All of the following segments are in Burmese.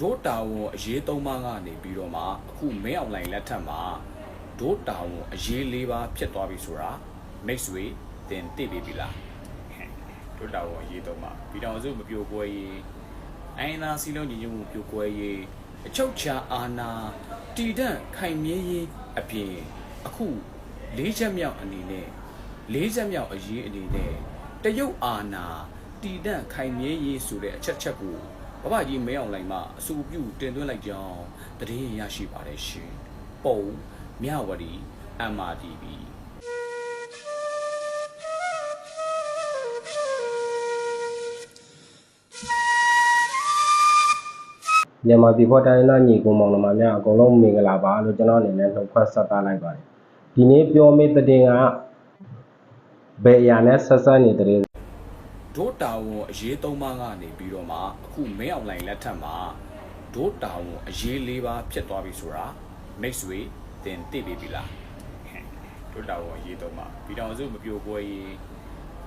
ဒို့တာဝန်အရေးသုံးပါးကနေပြီးတော့မှအခုမင်းအောင်လိုင်လက်ထက်မှာဒို့တာဝန်အရေးလေးပါးဖြစ်သွားပြီဆိုတာမိတ်ဆွေတင်သိပြီပြီလားဒို့တာဝန်အရေးသုံးပါးပြည်တော်စုမပြိုကွဲရေးအိုင်နာစီလုံးညီညွတ်မှုပြိုကွဲရေးအချုပ်ချာအာဏာတည်တံ့ခိုင်မြဲရေးအပြင်အခုလေးချက်မြောက်အနေနဲ့လေးချက်မြောက်အရေးအနေနဲ့တရုတ်အာဏာတည်တံ့ခိုင်မြဲရေးဆိုတဲ့အချက်ချက်ကို ဘဘကြီးမဲအောင်လိုင်မှအဆိုပြုတင်သွင်းလိုက်ကြောင်းတည်င်းရရှိပါတယ်ရှင်။ပုံမြဝတီ MRTV မြန်မာပြည်ဖော်တိုင်းသားညီကိုမောင်နှမများအကုန်လုံးမင်္ဂလာပါလို့ကျွန်တော်အနေနဲ့နှုတ်ခွန်းဆက်သလိုက်ပါတယ်ဒီနေ့ပြောမယ့်တဲ့ကဘယ်အရာနဲ့ဆက်ဆက်နေတဲ့ ဒို့တာဝန်အရေးသုံးပါးကနေပြီးတော့မှအခုမဲအောင်လိုင်လက်ထက်မှာဒို့တာဝန်အရေးလေးပါးဖြစ်သွားပြီဆိုတာမိတ်ဆွေတင်သိပြီပြီလားဒို့တာဝန်အရေးသုံးပါးပြည်တော်စုမပြိုကွဲရေး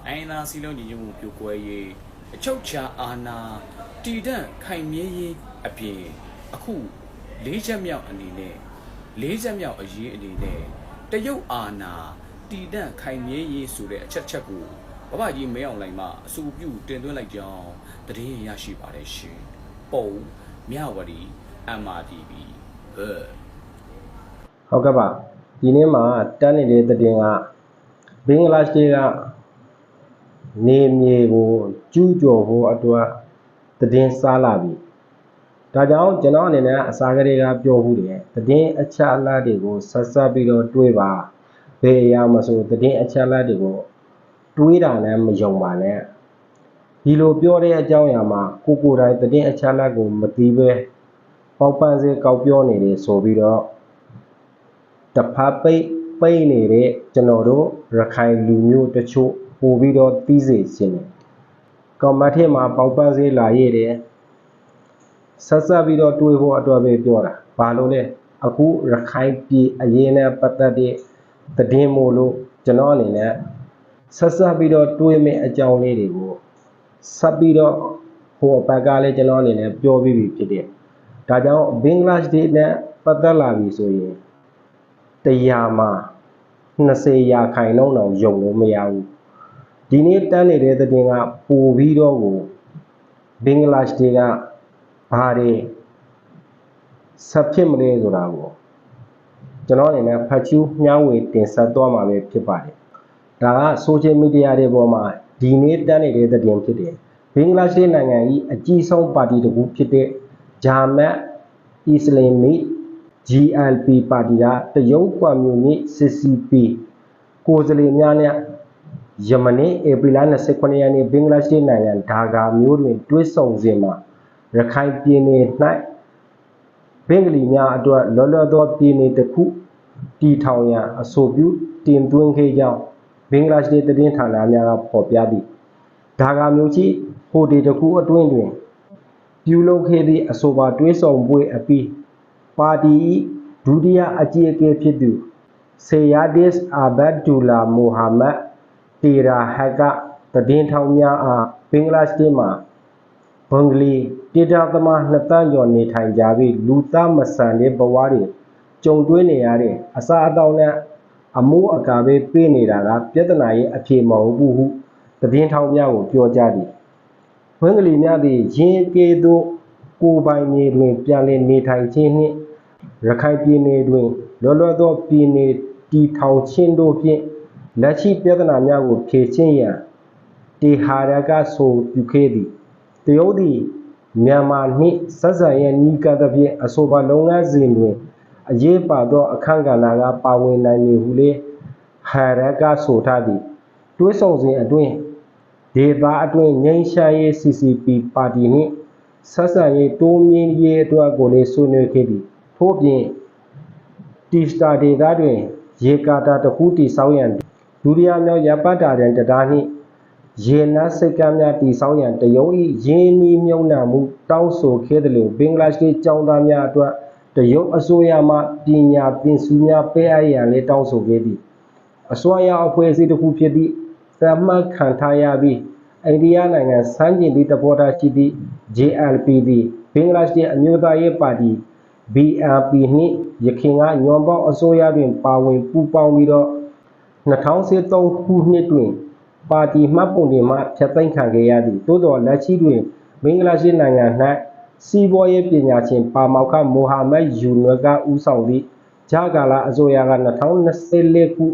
အိုင်နာစီလုံးညီညွတ်မှုပြိုကွဲရေးအချုပ်ချာအာဏာတည်တံ့ခိုင်မြဲရေးအပြင်အခုလေးချက်မြောက်အနေနဲ့လေးချက်မြောက်အရေးအနေနဲ့တရုတ်အာဏာတည်တံ့ခိုင်မြဲရေးဆိုတဲ့အချက်ချက်ကို ဘဘကြီးမဲအောင်လိုင်မှအဆိုပြုတင်သွင်းလိုက်ကြောင်းတည်င်းရရှိပါတယ်ရှင်ပုံမြဝတီ MRTV ဟဲ့ဟုတ်ကဲ့ပါဒီနေ့မှာတန်းနေတဲ့တဲ့ကဘင်္ဂလားဒေ့ရှ်ကနေမြေကိုကျူးကျော်ဖို့အတွက်တည်င်းစားလာပြီဒါကြောင့်ကျွန်တော်အနေနဲ့အစားကလေးကပြောဘူးတယ်တည်င်းအချက်အလက်တွေကိုဆက်ဆက်ပြီးတော့တွေးပါဘယ်အရာမဆိုတည်င်းအချက်အလက်တွေကို တွေးတာနဲ့မယုံပါနဲ့ဒီလိုပြောတဲ့အကြောင်းအရာမှာကိုကိုယ်တိုင်တည်င်းအချက်အလက်ကိုမသိပဲပေါက်ပန်းစေကောက်ပြောနေတယ်ဆိုပြီးတော့တဖာပိတ်ပိတ်နေတဲ့ကျွန်တော်တို့ရခိုင်လူမျိုးတချို့ပို့ပြီးတော့သိစေခြင်းတယ်ကောမတ်ထဲမှာပေါက်ပန်းစေလာရတဲ့ဆက်ဆက်ပြီးတော့တွေးဖို့အတွက်ပဲပြောတာဘာလို့လဲအခုရခိုင်ပြည်အရေးနဲ့ပတ်သက်တဲ့တည်င်းမို့လို့ကျွန်တော်အနေနဲ့ ဆက်ဆက်ပြီးတော့တွေးမဲ့အကြောင်းလေးတွေကိုဆက်ပြီးတော့ဟိုအပတ်ကလည်းကျွန်တော်အနေနဲ့ပြောပြီးပြီဖြစ်တယ်။ဒါကြောင့်ဘင်္ဂလားဒေ့ရှ်နဲ့ပတ်သက်လာပြီဆိုရင်တရားမှာ20ရာခိုင်နှုန်းတော့ယုံလို့မရဘူး။ဒီနေ့တန်းနေတဲ့တဲ့ကပို့ပြီးတော့ကိုဘင်္ဂလားဒေ့ရှ်ကဘာတွေဆက်ဖြစ်မလဲဆိုတာကိုကျွန်တော်အနေနဲ့ဖတ်ချူးမျှဝေတင်ဆက်သွားမှာပဲဖြစ်ပါတယ်။ ဒါက social media တွေပေါ်မှာဒီနေ့တက်နေတဲ့သတင်းဖြစ်တယ်။ဘင်္ဂလားဒေ့ရှ်နိုင်ငံ၏အကြီးဆုံးပါတီတစ်ခုဖြစ်တဲ့ဂျာမတ်အစ္စလာမစ် GLP ပါတီကတရုတ်ကွန်မြူနစ် CCP ကိုယ်စားလှယ်များနဲ့ယမနေ့ဧပြီလ29ရက်နေ့ဘင်္ဂလားဒေ့ရှ်နိုင်ငံဒါကာမြို့တွင်တွေ့ဆုံစဉ်မှာရခိုင်ပြည်နယ်၌ဘင်္ဂလီများအတွက်လောလောသောပြည်နယ်တစ်ခုတည်ထောင်ရန်အဆိုပြုတင်သွင်းခဲ့ကြောင်း ဘင်္ဂလားဒေ့ရှ်သတင်းဌာနများကဖော်ပြသည်ဒါကာမျိုးရှိဟိုဒီတစ်ခုအတွင်းတွင်ပြုလုပ်ခဲ့သည့်အဆိုပါတွဲဆောင်ပွဲအပြီးပါတီ၏ဒုတိယအကြီးအကဲဖြစ်သူဆေယာဒစ်အာဘတ်ဒူလာမိုဟာမက်တီရာဟက်ကသတင်းထောက်များအားဘင်္ဂလားဒေ့ရှ်မှာဘင်္ဂလီတေတာသမားနှစ်တန်းကျော်နေထိုင်ကြပြီးလူသားမဆန်တဲ့ဘဝတွေကြုံတွေ့နေရတဲ့အစားအသောက်နဲ့ အမိုးအကာပဲပေးနေတာကပြဿနာရဲ့အဖြေမဟုတ်ဘူးဟုသတင်းထောက်များကိုပြောကြသည်ဘင်္ဂလီများသည်ရင်းကေသို့ကိုယ်ပိုင်မြေတွင်ပြန်လည်နေထိုင်ခြင်းနှင့်ရခိုင်ပြည်နယ်တွင်လောလောသောပြည်နယ်တည်ထောင်ခြင်းတို့ဖြင့်လက်ရှိပြဿနာများကိုဖြေရှင်းရန်တေဟာရကဆိုပြုခဲ့သည်တရုတ်သည်မြန်မာနှင့်ဆက်ဆံရန်ဤကသဖြင့်အဆိုပါလုပ်ငန်းစဉ်တွင် အရေးပါသောအခန့်ကဏ္ဍကပါဝင်နိုင်မည်ဟုလေဟာရကဆိုထားသည်တွဲဆောင်စဉ်အတွင်းဒေတာအတွင်းငိမ့်ရှာရေး CCP ပါတီနှင့်ဆက်ဆံရေးတိုးမြင့်ရေးအတွက်ကိုလည်းဆွေးနွေးခဲ့သည်ထို့ပြင်တီစတာဒေတာတွင် ရေကာတာတစ်ခုတည်ဆောက်ရန်ဒုတိယမြောက်ရပတ်တာတွင်တရားနှင့်ရေနတ်စိတ်ကမ်းများတည်ဆောက်ရန်တရုတ်၏ရင်းနှီးမြုံနှံမှုတောင်းဆိုခဲ့သလိုဘင်္ဂလားဒေ့ရှ်ကျောင်းသားများအတွက် တရုတ်အစိုးရမှပညာသင်စုများပေးအပ်ရန်လည်းတောင်းဆိုခဲ့သည်အစိုးရအဖွဲ့အစည်းတစ်ခုဖြစ်သည့်သတ်မှတ်ခံထားရပြီးအိန္ဒိယနိုင်ငံစမ်းကျင်သည့်တဘောထားရှိသည့် JLP သည်ဘင်္ဂလားဒေ့ရှ်အမျိုးသားရေးပါတီ BRP နှင့်ရခိုင်ကညွန်ပေါင်းအစိုးရတွင် ပါဝင်ပူးပေါင်းပြီးတော့2013ခုနှစ်တွင်ပါတီမှတ်ပုံတင်မှဖျက်သိမ်းခံခဲ့ရသည်သို့တော်လက်ရှိတွင်ဘင်္ဂလားဒေ့ရှ်နိုင်ငံ၌ စီးပွားရေးပညာရှင်ပါမောက္ခမိုဟာမက်ယူနွယ်ကဦးဆောင်သည့်ဂျာကာလာအစိုးရက2024ခု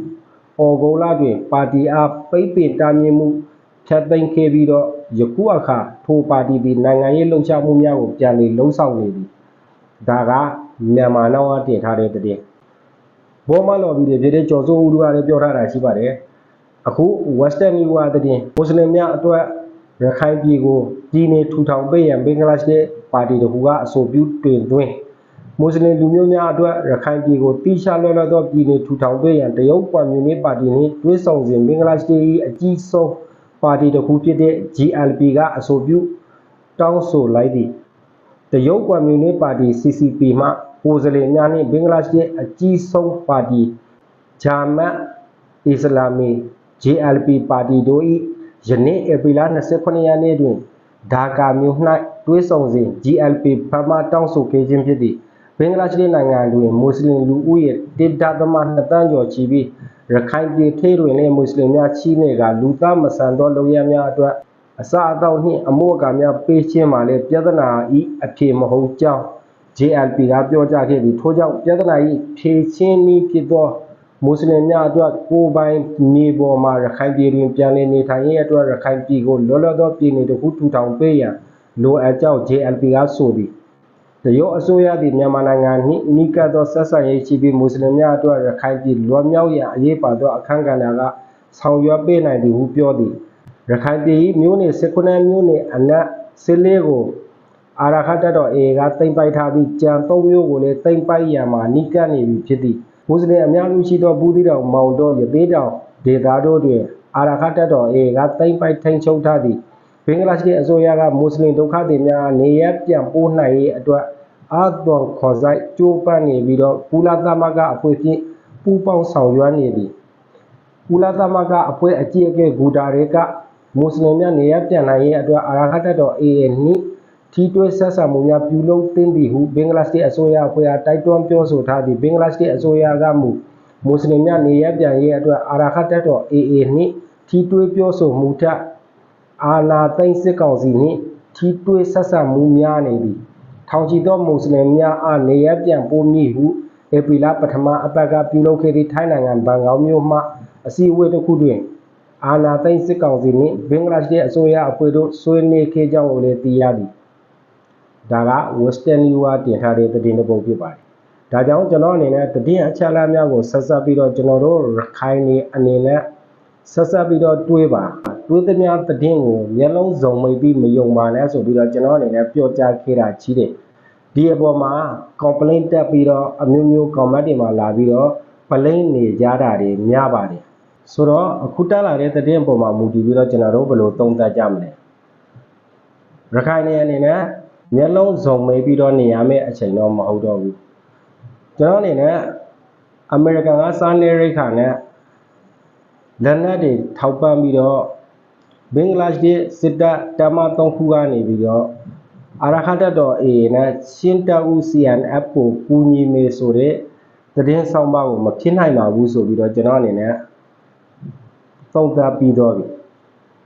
ဩဂုတ်လတွင် ပါတီအားပိတ်ပင်တားမြစ်မှုဖျက်သိမ်းခဲ့ပြီးတော့ယခုအခါထိုပါတီသည်နိုင်ငံရေးလှုပ်ရှားမှုများကိုပြန်လည်လှုံ့ဆော်နေသည်ဒါကမြန်မာနောက်ကတင်ထားတဲ့တဲ့ဘောမလော်ဘီတွေဖြစ်တဲ့ကျော်စိုးဦးတို့ကလည်းပြောထားတာရှိပါတယ်အခု Western New ကတဲ့မွတ်စလင်များအတွက်ရခိုင်ပြည်ကို ပြည်နေထူထောင်ပေးရန်ဘင်္ဂလားဒေ့ရှ်ပါတီတို့ကအဆိုပြုတွင်သွင်းမွတ်စလင်လူမျိုးများအတွက်ရခိုင်ပြည်ကိုတိကျလွတ်လပ်သောပြည်နေထူထောင်ပေးရန်တရုတ်ကွန်မြူနစ်ပါတီနှင့်တွဲဆောင်စဉ်ဘင်္ဂလားဒေ့ရှ်၏အကြီးဆုံးပါတီတစ်ခုဖြစ်တဲ့ GLP ကအဆိုပြုတောင်းဆိုလိုက်သည်တရုတ်ကွန်မြူနစ်ပါတီ CCP မှကိုယ်စားလှယ်များနှင့်ဘင်္ဂလားဒေ့ရှ်အကြီးဆုံးပါတီဂျာမတ်အစ္စလာမီ JLP ပါတီတို့၏ယနေ့ဧပြီလ29ရက်နေ့တွင် ဒါကာမြို့၌တွဲဆောင်စဉ် GLP ဖမှတောင်းဆိုခဲ့ခြင်းဖြစ်သည်ဘင်္ဂလားဒေ့ရှ်နိုင်ငံတွင်မွတ်စလင်လူဦးရေ1.2တန်းကျော်ရှိပြီးရခိုင်ပြည်ထဲတွင်လည်းမွတ်စလင်များရှိနေကလူသားမဆန်သောလုပ်ရများအတွက်အစအသောက်နှင့်အမို့အကာများပေးခြင်းမှာလည်းပြဿနာဤအဖြေမဟုတ်ကြောင်း JLP ကပြောကြားခဲ့ပြီးထို့ကြောင့်ပြဿနာဤဖြေရှင်းနည်းဖြစ်သော မွတ်စလင်များအတွက်ကိုယ်ပိုင်နေပေါ်မှာရခိုင်ပြည်တွင်ပြန်လည်နေထိုင်ရေးအတွက်ရခိုင်ပြည်ကိုလောလောသောပြည်နေတစ်ခုထူထောင်ပေးရန်လိုအပ်ကြောင်း JLP ကဆိုသည်တရုတ်အစိုးရသည်မြန်မာနိုင်ငံနှင့်နိကတ်သောဆက်ဆံရေးရှိပြီးမွတ်စလင်များအတွက်ရခိုင်ပြည်လွတ်မြောက်ရန်အရေးပါသောအခမ်းကဏ္ဍကဆောင်ရွက်ပေးနိုင်သည်ဟုပြောသည်ရခိုင်ပြည်မြို့နယ်19မြို့နယ်အနက်14ကိုအာရခတ်တပ်တော် AA ကတိမ့်ပိုက်ထားပြီးကြံ3မြို့ကိုလည်းတိမ့်ပိုက်ရန်မှာနိကပ်နေပြီဖြစ်သည် မွတ်စလင်အများစုရှိသောဘူးသီးတောင်မောင်တော်ရသေးတောင်ဒေသတို့တွင်အာရခတ်တပ်တော် AA ကတိမ့်ပိုက်ထိန်ချုပ်ထားသည်ဘင်္ဂလားဒေ့ရှ်အစိုးရကမွတ်စလင်ဒုက္ခသည်များနေရပြန်ပို့နိုင်ရေးအတွက်အာသွန်ခေါ်ဆိုင်ကြိုးပမ်းနေပြီးတော့ကုလသမဂ္ဂအဖွဲ့ဖြင့်ပူးပေါင်းဆောင်ရွက်နေသည်ကုလသမဂ္ဂအဖွဲ့အကြီးအကဲဂူတာတွေကမွတ်စလင်များနေရပြန်နိုင်ရေးအတွက်အာရခတ်တပ်တော် AA နှင့် ထီတွဲဆက်ဆံမှုများပြုလုပ်သင့်သည်ဟုဘင်္ဂလားဒေ့ရှ်အစိုးရအဖွဲ့အားတိုက်တွန်းပြောဆိုထားသည်ဘင်္ဂလားဒေ့ရှ်အစိုးရကမူမွတ်စလင်များနေရပြန်ရေးအတွက်အာရခတ်တပ်တော် AA နှင့်ထီတွဲပြောဆိုမှုထက်အာနာသိမ့်စစ်ကောင်စီနှင့်ထီတွဲဆက်ဆံမှုများနေသည်ထောင်ချီသောမွတ်စလင်များအားနေရပြန်ပို့မည်ဟုဧပြီလပထမအပတ်ကပြုလုပ်ခဲ့သည့်ထိုင်းနိုင်ငံဘန်ကောက်မြို့မှအစည်းအဝေးတစ်ခုတွင်အာနာသိန်းစစ်ကောင်စီနှင့်ဘင်္ဂလားဒေ့ရှ်အစိုးရအဖွဲ့တို့ဆွေးနွေးခဲ့ကြောင်းကိုလည်းသိရသည် ဒါက Western New ကတင်ထားတဲ့သတင်းတစ်ပုဒ်ဖြစ်ပါတယ်ဒါကြောင့်ကျွန်တော်အနေနဲ့သတင်းအချက်အလက်များကိုဆက်ဆက်ပြီးတော့ကျွန်တော်တို့ရခိုင်နေအနေနဲ့ဆက်ဆက်ပြီးတော့တွေးပါတွေးသမျှသတင်းကိုမျက်လုံးစုံမိပြီးမယုံပါနဲ့ဆိုပြီးတော့ကျွန်တော်အနေနဲ့ပြောကြားခဲ့တာကြီးတယ်ဒီအပေါ်မှာ complaint တက်ပြီးတော့အမျိုးမျိုး comment တွေမှာလာပြီးတော့ blame နေကြတာတွေများပါတယ်ဆိုတော့အခုတက်လာတဲ့သတင်းပုံမှာမူတည်ပြီးတော့ကျွန်တော်တို့ဘယ်လိုသုံးသပ်ကြမလဲရခိုင်နေအနေနဲ့ မျက်လုံးစုံမေးပြီးတော့နေရမယ့်အချိန်တော့မဟုတ်တော့ဘူးကျွန်တော်အနေနဲ့အမေရိကန်ကစားနေရိတ်ခါနဲ့လက်နက်တွေထောက်ပံ့ပြီးတော့ဘင်္ဂလားဒေ့ရှ်စစ်တပ်တမ3ခုကနေပြီးတော့အာရခတ်တပ်တော် AA နဲ့ရှင်းတပ်ဦး CNF ကိုကူညီမေဆိုတဲ့သတင်းဆောင်ပါကိုမဖြစ်နိုင်ပါဘူးဆိုပြီးတော့ကျွန်တော်အနေနဲ့သုံးသပ်ပြီးတော့ပြီ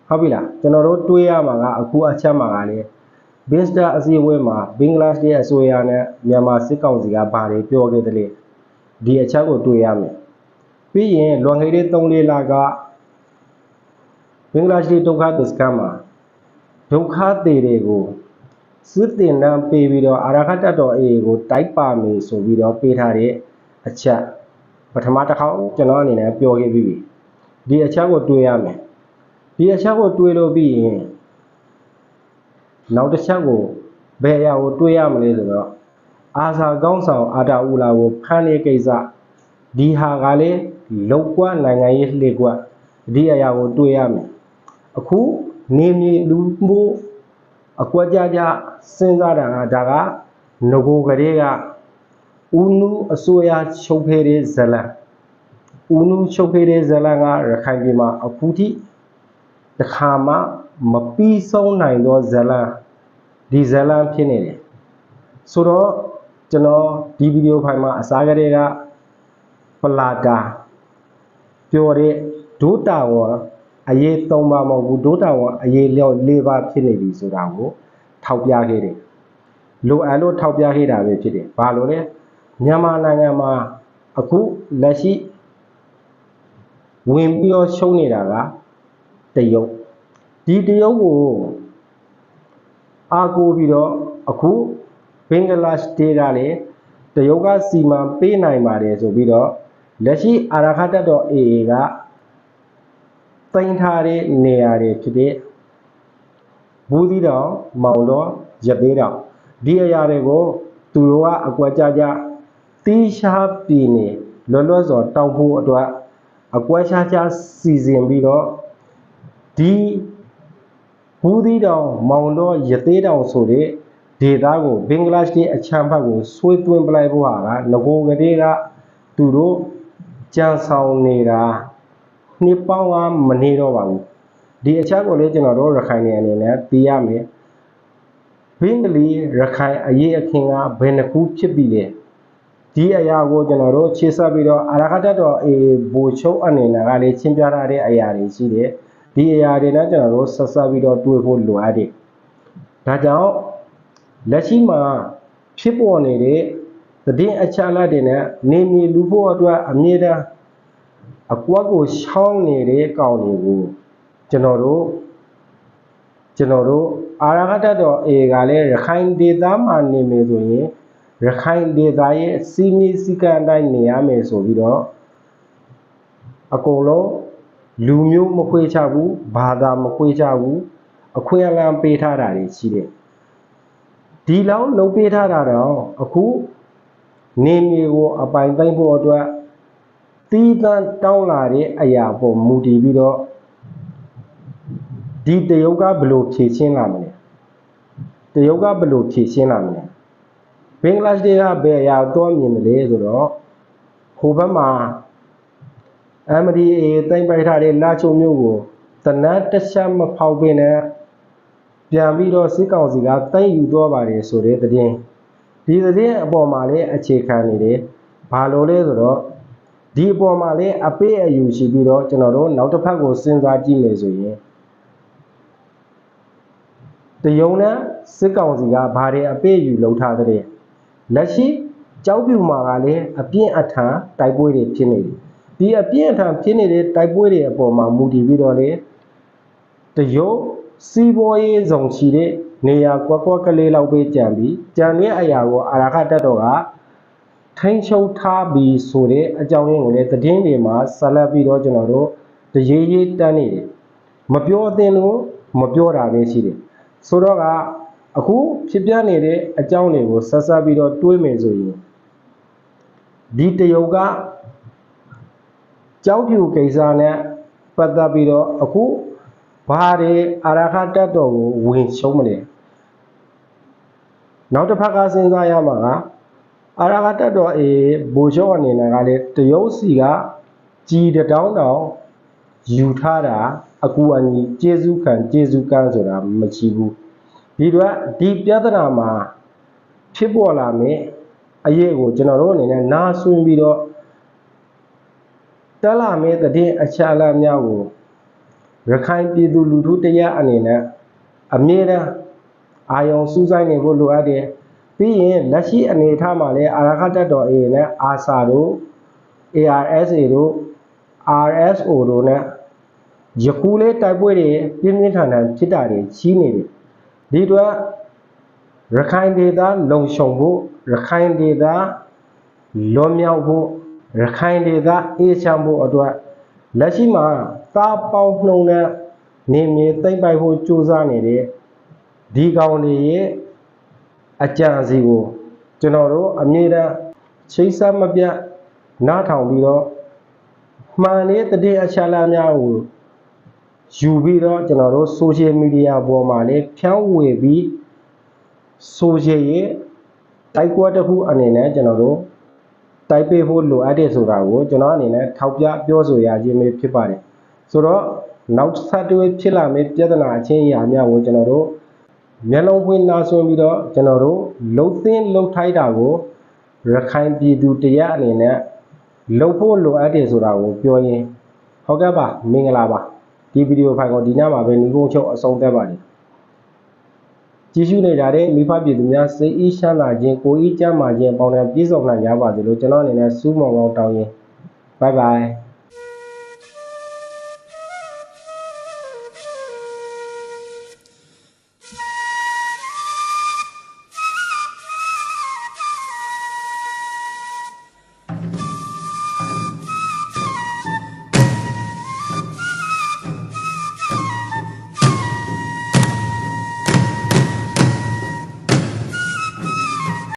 ဟုတ်ပြီလားကျွန်တော်တို့တွေးရမှာကအခုအချက်မှာကလေ ဘစ်စတာအစည်းအဝေးမှာဘင်္ဂလားဒေ့ရှ်အစိုးရနဲ့မြန်မာစစ်ကောင်စီကဘာတွေပြောခဲ့သလဲဒီအချက်ကိုတွေးရမယ်ပြီးရင်လွန်ခဲ့တဲ့3လေးလကဘင်္ဂလားဒေ့ရှ်ဒုက္ခသည်စခန်းမှာဒုက္ခသည်တွေကိုစစ်တင်တန်းပေးပြီးတော့အာရခတ်တပ်တော် AA ကိုတိုက်ပါမယ်ဆိုပြီးတော့ပေးထားတဲ့အချက်ပထမတစ်ခေါက်ကျွန်တော်အနေနဲ့ပြောခဲ့ပြီးပြီဒီအချက်ကိုတွေးရမယ်ဒီအချက်ကိုတွေးလို့ပြီးရင် နောက်တစ်ချက်ကိုဘယ်အရာကိုတွေးရမလဲဆိုတော့အာစာကောင်းဆောင်အာတာဦးလာကိုဖမ်းနေကိစ္စဒီဟာကလေလောက်ကွနိုင်ငံရေးလှေကွဒီအရာကိုတွေးရမယ်အခုနေမြေလူမှုအကွက်ကြကြစဉ်းစားတာကဒါကငကိုကလေးကဦးနုအစိုးရချုပ်ခဲ့တဲ့ဇလံဦးနုချုပ်ခဲ့တဲ့ဇလံကရခိုင်ပြည်မှာအခုထိတစ်ခါမှ မပြီးဆုံးနိုင်သောဇလံဒီဇလံဖြစ်နေတယ်ဆိုတော့ကျွန်တော်ဒီဗီဒီယိုဖိုင်မှာအစားကလေးကပလာတာပြောတဲ့ဒိုတာဝအရေး၃ပါးမဟုတ်ဘူးဒိုတာဝအရေးလျော့၄ပါးဖြစ်နေပြီဆိုတာကိုထောက်ပြခဲ့တယ်လိုအပ်လို့ထောက်ပြခဲ့တာပဲဖြစ်တယ်ဘာလို့လဲမြန်မာနိုင်ငံမှာအခုလက်ရှိဝင်ပြီးတော့ရှုံးနေတာကတရုတ် ဒီတရုတ်ကိုအားကိုးပြီးတော့အခုဘင်္ဂလားဒေ့ရှ်ကလည်းတရုတ်ကစီမံပေးနိုင်ပါတယ်ဆိုပြီးတော့လက်ရှိအာရခတ်တပ်တော် AA ကတင်ထားတဲ့နေရာတွေဖြစ်တဲ့ဘူးသီးတောင်မောင်တော်ရသေးတောင်ဒီအရာတွေကိုသူတို့ကအကွက်ကြကြတီးရှားပြည်နေလွတ်လွတ်စော်တောက်ဖို့အတွက်အကွက်ရှားရှားစီစဉ်ပြီးတော့ဒီ ဘူးသီးတောင်မောင်တော်ရသေးတောင်ဆိုတဲ့ဒေသကိုဘင်္ဂလားဒေ့ရှ်အချမ်းဘက်ကိုဆွေးသွင်းပလိုက်ဖို့ဟာကငကိုကလေးကသူတို့ကြံဆောင်နေတာနှစ်ပေါင်းကမနေတော့ပါဘူးဒီအချက်ကိုလည်းကျွန်တော်တို့ရခိုင်နေအနေနဲ့သိရမယ်ဘင်္ဂလီရခိုင်အရေးအခင်းကဘယ်နှခုဖြစ်ပြီလဲဒီအရာကိုကျွန်တော်တို့ခြေဆက်ပြီးတော့အာရခတတ်တော်အေဘူချုပ်အနေနဲ့ကလည်းချင်းပြထားတဲ့အရာတွေရှိတယ် ဒီအရာတွေနဲ့ကျွန်တော်တို့ဆက်ဆက်ပြီးတော့တွေးဖို့လိုအပ်တယ်ဒါကြောင့်လက်ရှိမှာဖြစ်ပေါ်နေတဲ့သတင်းအချက်အလက်တွေနဲ့နေမီလူဖို့အတွက်အမြဲတမ်းအကွက်ကိုရှောင်းနေတဲ့ကောင်တွေကိုကျွန်တော်တို့ကျွန်တော်တို့အာရဂတတ်တော်အေကလည်းရခိုင်ဒေသမှာနေမယ်ဆိုရင်ရခိုင်ဒေသရဲ့စီမီစီကံအတိုင်းနေရမယ်ဆိုပြီးတော့အကုန်လုံး လူမျိုးမခွေးချဘူးဘာသာမခွေးချဘူးအခွင့်အလမ်းပေးထားတာတွေရှိတယ်ဒီလောက်လုံးပေးထားတာတော့အခုနေမြေကိုအပိုင်သိမ့်ဖို့အတွက်တီးတန်းတောင်းလာတဲ့အရာပေါ်မူတည်ပြီးတော့ဒီတရုတ်ကဘယ်လိုဖြည့်ရှင်းလာမလဲတရုတ်ကဘယ်လိုဖြည့်ရှင်းလာမလဲဘင်္ဂလားဒေ့ရှ်ကဘယ်အရာတော့မြင်တယ်လဲဆိုတော့ဟိုဘက်မှာ MDA တိမ့်ပိုက်ထားတဲ့လာချုံမျိုးကိုတနတ်တစ်ချက်မဖောက်ပင်နဲ့ပြန်ပြီးတော့စစ်ကောင်စီကတိမ့်ယူသွားပါတယ်ဆိုတဲ့သတင်းဒီသတင်းအပေါ်မှာလည်းအခြေခံနေတယ်ဘာလို့လဲဆိုတော့ဒီအပေါ်မှာလည်းအပေးအယူရှိပြီးတော့ကျွန်တော်တို့နောက်တစ်ဖက်ကိုစဉ်းစားကြည့်မယ်ဆိုရင်တယုံနဲ့စစ်ကောင်စီကဘာတွေအပေးအယူလုပ်ထားတဲ့လက်ရှိကြောက်ပြူမှာကလည်းအပြင်းအထန်တိုက်ပွဲတွေဖြစ်နေတယ် ဒီအပြင်းအထန်ဖြစ်နေတဲ့တိုက်ပွဲတွေအပေါ်မှာမူတည်ပြီးတော့လေတယုံစီးပွားရေးဆောင်ချီတဲ့နေရာကွက်ကွက်ကလေးလောက်ပဲကြံပြီးကြံတဲ့အရာကိုအာရခတက်တော်ကထိန်းချုပ်ထားပြီးဆိုတဲ့အကြောင်းရင်းကိုလည်းသတင်းတွေမှာဆက်လက်ပြီးတော့ကျွန်တော်တို့တရေရေးတန်းနေတယ်မပြောသင့်လို့မပြောတာပဲရှိတယ်ဆိုတော့ကအခုဖြစ်ပြနေတဲ့အကြောင်းတွေကိုဆက်ဆက်ပြီးတော့တွေးမယ်ဆိုရင်ဒီတယုတ်က ကြောက်ဖြူကိစ္စနဲ့ပတ်သက်ပြီးတော့အခုဘာတွေအာရခတက်တော်ကိုဝင်ရှုံးမလဲနောက်တစ်ဖက်ကစဉ်းစားရမှာကအာရခတက်တော်အေဘူချောအနေနဲ့ကလေတရုတ်စီကကြီးတောင်းတောင်ယူထားတာအကူအညီကျေစုခံကျေစုကန်းဆိုတာမရှိဘူးဒီတော့ဒီပြဿနာမှာဖြစ်ပေါ်လာမယ်အရေးကိုကျွန်တော်တို့အနေနဲ့နားဆွင့်ပြီးတော့ တက်လာမယ့်တည်အချာလာများကိုရခိုင်ပြည်သူလူထုတရားအနေနဲ့အမြဲတမ်းအာယုံစူးစိုက်နေဖို့လိုအပ်တယ်ပြီးရင်လက်ရှိအနေအထားမှာလည်းအာရခတက်တော် A နဲ့အာဆာတို့ ARSA တို့ RSO တို့နဲ့ယခုလေးတိုက်ပွဲတွေပြင်းပြင်းထန်ထန်ဖြစ်တာတွေကြီးနေတယ်ဒီတော့ရခိုင်ဒေသလုံခြုံဖို့ရခိုင်ဒေသလွန်မြောက်ဖို့ ရခိုင်ဒေသအေးချမ်းဖို့အတွက်လက်ရှိမှာသားပေါင်းနှုံနဲ့နေမြေသိမ့်ပိုက်ဖို့ကြိုးစားနေတဲ့ဒီကောင်တွေရဲ့အကြံစီကိုကျွန်တော်တို့အမြဲတမ်းချိတ်ဆက်မပြတ်နားထောင်ပြီးတော့မှန်တဲ့တည်အချာလာများကိုယူပြီးတော့ကျွန်တော်တို့ social media ပေါ်မှာလည်းဖြန့်ဝေပြီး social ရဲ့တိုက်ကွက်တစ်ခုအနေနဲ့ကျွန်တော်တို့ တိုက်ပေးဖို့လိုအပ်တယ်ဆိုတာကိုကျွန်တော်အနေနဲ့ထောက်ပြပြောဆိုရခြင်းပဲဖြစ်ပါတယ်ဆိုတော့နောက်ဆက်တွဲဖြစ်လာမယ့်ပြဿနာအချင်းအရာများကိုကျွန်တော်တို့မျက်လုံးဖွင့်နှာဆွင်းပြီးတော့ကျွန်တော်တို့လှုပ်သင်းလှုပ်ထိုက်တာကိုရခိုင်ပြည်သူတရားအနေနဲ့လှုပ်ဖို့လိုအပ်တယ်ဆိုတာကိုပြောရင်းဟုတ်ကဲ့ပါမင်္ဂလာပါဒီဗီဒီယိုဖိုင်ကိုဒီညမှာပဲညီကုန်းချုပ်အဆုံးသတ်ပါတယ် ကြည့်ရှုနေကြတဲ့မိဖပြည်သူများစိတ်အေးချမ်းသာခြင်းကိုယ်အေးချမ်းသာခြင်းပေါင်းတဲ့ပြည့်စုံနိုင်ကြပါစေလို့ကျွန်တော်အနေနဲ့စူးမောင်ကောင်းတောင်းရင်ဘိုင်ဘိုင်